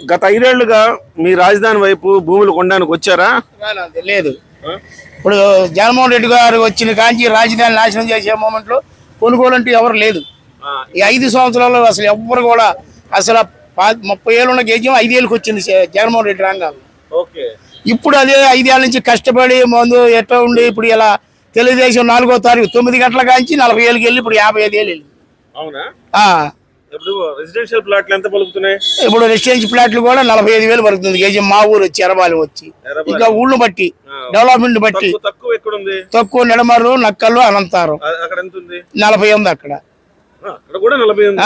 గత ఐదేళ్ళుగా మీ రాజధాని వైపు భూములు కొనడానికి వచ్చారా? లేదు. ఇప్పుడు జగన్మోహన్ రెడ్డి గారు వచ్చిన కాంచి రాజధాని నాశనం చేసే మూమెంట్లో కొనుగోలు అంటూ ఎవరు లేదు. ఈ ఐదు సంవత్సరాల్లో అసలు ఎవ్వరు కూడా అసలు ముప్పై ఏళ్ళు ఉన్న గేజ్యం ఐదేళ్ళకి వచ్చింది జగన్మోహన్ రెడ్డి రంగాలు ఓకే. ఇప్పుడు అదే ఐదేళ్ళ నుంచి కష్టపడి ముందు ఎట్లా ఉండి ఇప్పుడు ఇలా తెలుగుదేశం నాలుగో తారీఖు తొమ్మిది గంటల కాంచి నలభై ఏళ్ళకి వెళ్ళి ఇప్పుడు యాభై ఐదు ఏళ్ళు వెళ్ళింది. అవునా? ఇప్పుడు రెసిడెన్షియల్ ప్లాట్లు ఎంత పలుకుతున్నాయి? ఇప్పుడు రెసిడెన్షియల్ ఫ్లాట్లు కూడా నలభై ఐదు వేలు పడుతుంది గేజం మా ఊరు వచ్చి ఎరబాలి వచ్చి. ఇంకా ఊళ్ళు బట్టి. డెవలప్మెంట్ బట్టి. తక్కువ ఎక్కడ ఉంది తక్కువ నిడమరు నక్కలు అనంతారు. అ- అక్కడ ఎంత ఉంది? నలభై ఉంది అక్కడ.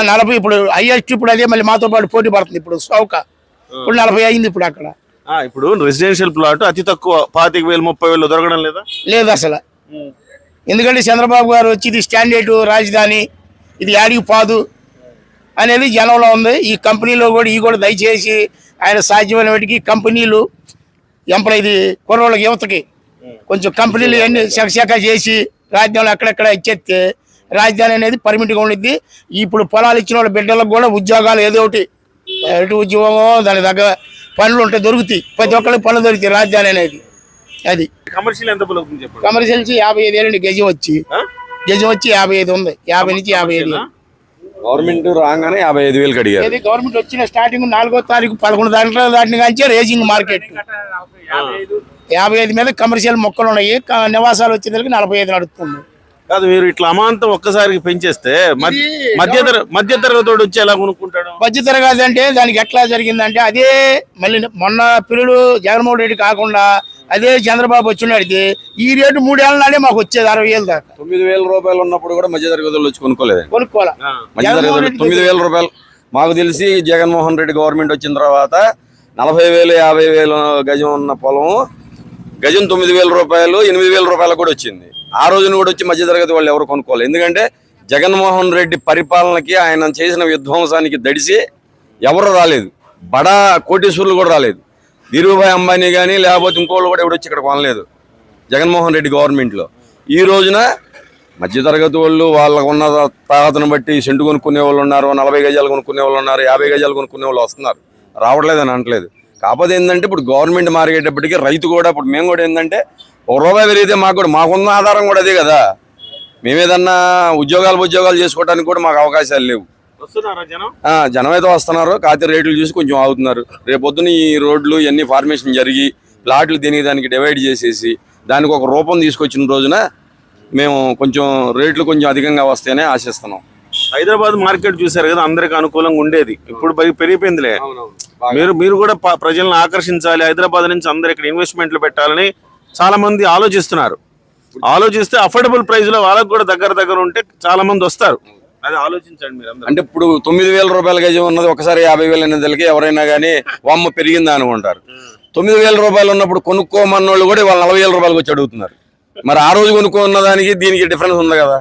నలభై ఇప్పుడు హైయెస్ట్ ఇప్పుడు అదే మళ్ళీ మాతో పాటు పోటీ పడుతుంది. ఇప్పుడు సౌక. ఇప్పుడు నలభై అయింది ఇప్పుడు అక్కడ. ఇప్పుడు రెసిడెన్షియల్ ప్లాట్ అతి తక్కువ. పాతిక వేలు ముప్పై వేలు దొరకడం లేదా? లేదు అసలు. ఎందుకంటే చంద్రబాబు గారు వచ్చి ఇది స్టాండర్డ్ రాజధాని ఇది యాడికి పాదు. అనేది జనంలో ఉంది. ఈ కంపెనీలో కూడా ఈ కూడా దయచేసి ఆయన సాధ్యమైన వాటికి కంపెనీలు ఎంప్లాయ్ కుర్రోళ్ళకి యువతకి కొంచెం కంపెనీలు అన్ని శకశక చేసి రాజధానిలో అక్కడెక్కడ ఇచ్చేస్తే రాజధాని అనేది పర్మిట్గా ఉండిద్ది. ఇప్పుడు పొలాలు ఇచ్చిన వాళ్ళ బిడ్డలకు కూడా ఉద్యోగాలు ఏదో ఒకటి ఎటు ఉద్యోగం దాని దగ్గర పనులు ఉంటాయి దొరుకుతాయి. ప్రతి ఒక్కరికి పనులు దొరుకుతాయి రాజధాని అనేది. అది. కమర్షియల్ ఎంత చెప్పండి కమర్షియల్స్ యాభై ఐదు ఏళ్ళండి గజం వచ్చి? గజం వచ్చి యాభై ఐదు ఉంది. యాభై నుంచి యాభై ఐదు. గవర్నమెంట్ రాగానే యాభై ఐదు వేలకు అడిగారు ఏది గవర్నమెంట్ వచ్చిన స్టార్టింగ్ నాలుగో తారీఖు పదకొండు తారీఖుల దాటిని కాంచే రేజింగ్ మార్కెట్. యాభై ఐదు. మీద కమర్షియల్ మొక్కలు ఉన్నాయి. నివాసాలు వచ్చేసరికి నలభై ఐదు నడుస్తుంది కాదు మీరు ఇట్లా అమాంతం ఒక్కసారికి పెంచేస్తే మధ్య మధ్య తర- మధ్య తరగతోడు వచ్చి ఎలా కొనుక్కుంటాడు? మధ్య తరగతి అంటే దానికి ఎట్లా జరిగిందంటే అదే మళ్ళీ మొన్న పిల్లలు జగన్మోహన్ రెడ్డి కాకుండా అదే చంద్రబాబు వచ్చినాడితే ఈ రేటు మూడేళ్ళ నాడే మాకు వచ్చేది అరవై ఏళ్ళు దాకా. తొమ్మిది వేల రూపాయలు ఉన్నప్పుడు కూడా మధ్య తరగతి వాళ్ళు వచ్చి కొనుక్కోలేదు కొనుక్కోవాలా తొమ్మిది వేల రూపాయలు. మాకు తెలిసి జగన్మోహన్ రెడ్డి గవర్నమెంట్ వచ్చిన తర్వాత నలభై వేలు యాభై వేలు గజం ఉన్న పొలం గజం తొమ్మిది వేల రూపాయలు ఎనిమిది వేల రూపాయలకు కూడా వచ్చింది. ఆ రోజున కూడా వచ్చి మధ్య తరగతి వాళ్ళు ఎవరు కొనుక్కోవాలి. ఎందుకంటే జగన్మోహన్ రెడ్డి పరిపాలనకి ఆయన చేసిన విధ్వంసానికి దడిసి ఎవరు రాలేదు. బడా కోటీశ్వరులు కూడా రాలేదు. ధీరుభాయ్ అంబానీ కానీ లేకపోతే ఇంకోళ్ళు కూడా ఎవడొచ్చి ఇక్కడ కొనలేదు. జగన్మోహన్ రెడ్డి గవర్నమెంట్లో. ఈ రోజున మధ్యతరగతి వాళ్ళు వాళ్ళకు ఉన్న తాగతను బట్టి సెంటు కొనుక్కునే వాళ్ళు ఉన్నారు నలభై గజాలు కొనుక్కునే వాళ్ళు ఉన్నారు యాభై గజాలు కొనుక్కునే వాళ్ళు వస్తున్నారు. రావట్లేదని అనట్లేదు. కాకపోతే ఏంటంటే ఇప్పుడు గవర్నమెంట్ మారేటప్పటికీ రైతు కూడా ఇప్పుడు మేము కూడా ఏంటంటే ఒక రూపాయి పెరిగితే మాకు కూడా మాకున్న ఆధారం కూడా అదే కదా. మేమేదన్నా ఉద్యోగాలు ఉద్యోగాలు చేసుకోవడానికి కూడా మాకు అవకాశాలు లేవు. జనం? అయితే వస్తున్నారు. కాకపోతే రేట్లు చూసి కొంచెం ఆగుతున్నారు. రేపొద్దున ఈ రోడ్లు ఇవన్నీ ఫార్మేషన్ జరిగి ప్లాట్లు దీనికి దానికి డివైడ్ చేసేసి దానికి ఒక రూపం తీసుకొచ్చిన రోజున మేము కొంచెం రేట్లు కొంచెం అధికంగా వస్తాయని ఆశిస్తున్నాం. హైదరాబాద్ మార్కెట్ చూసారు కదా అందరికి అనుకూలంగా ఉండేది. ఇప్పుడు పెరిగిపోయిందిలే. మీరు మీరు కూడా ప్రజలను ఆకర్షించాలి. హైదరాబాద్ నుంచి అందరు ఇక్కడ ఇన్వెస్ట్మెంట్లు పెట్టాలని చాలా మంది ఆలోచిస్తున్నారు. ఆలోచిస్తే అఫోర్డబుల్ ప్రైస్లో వాళ్ళకి కూడా దగ్గర దగ్గర ఉంటే చాలా మంది వస్తారు. అది ఆలోచించండి మీరు అందరూ. అంటే ఇప్పుడు తొమ్మిది వేల రూపాయల గజం ఉన్నది ఒకసారి యాభై వేలు అనేదానికి ఎవరైనా కానీ వమ్మ పెరిగిందా అనుకుంటారు తొమ్మిది వేల రూపాయలు ఉన్నప్పుడు కొనుక్కోమన్నోళ్ళు కూడా వాళ్ళు నలభై వేల రూపాయలకు వచ్చి అడుగుతున్నారు. మరి ఆ రోజు కొనుక్కున్న దానికి దీనికి డిఫరెన్స్ ఉంది కదా.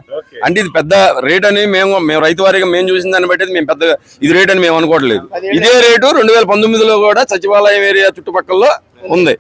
అంటే ఇది పెద్ద రేట్ అని మేము మేము రైతు వారిగా మేము చూసిన దాన్ని బట్టి మేము పెద్ద ఇది రేట్ అని మేము అనుకోవట్లేదు. ఇదే రేటు రెండు వేల పంతొమ్మిదిలో కూడా సచివాలయం ఏరియా చుట్టుపక్కల ఉంది.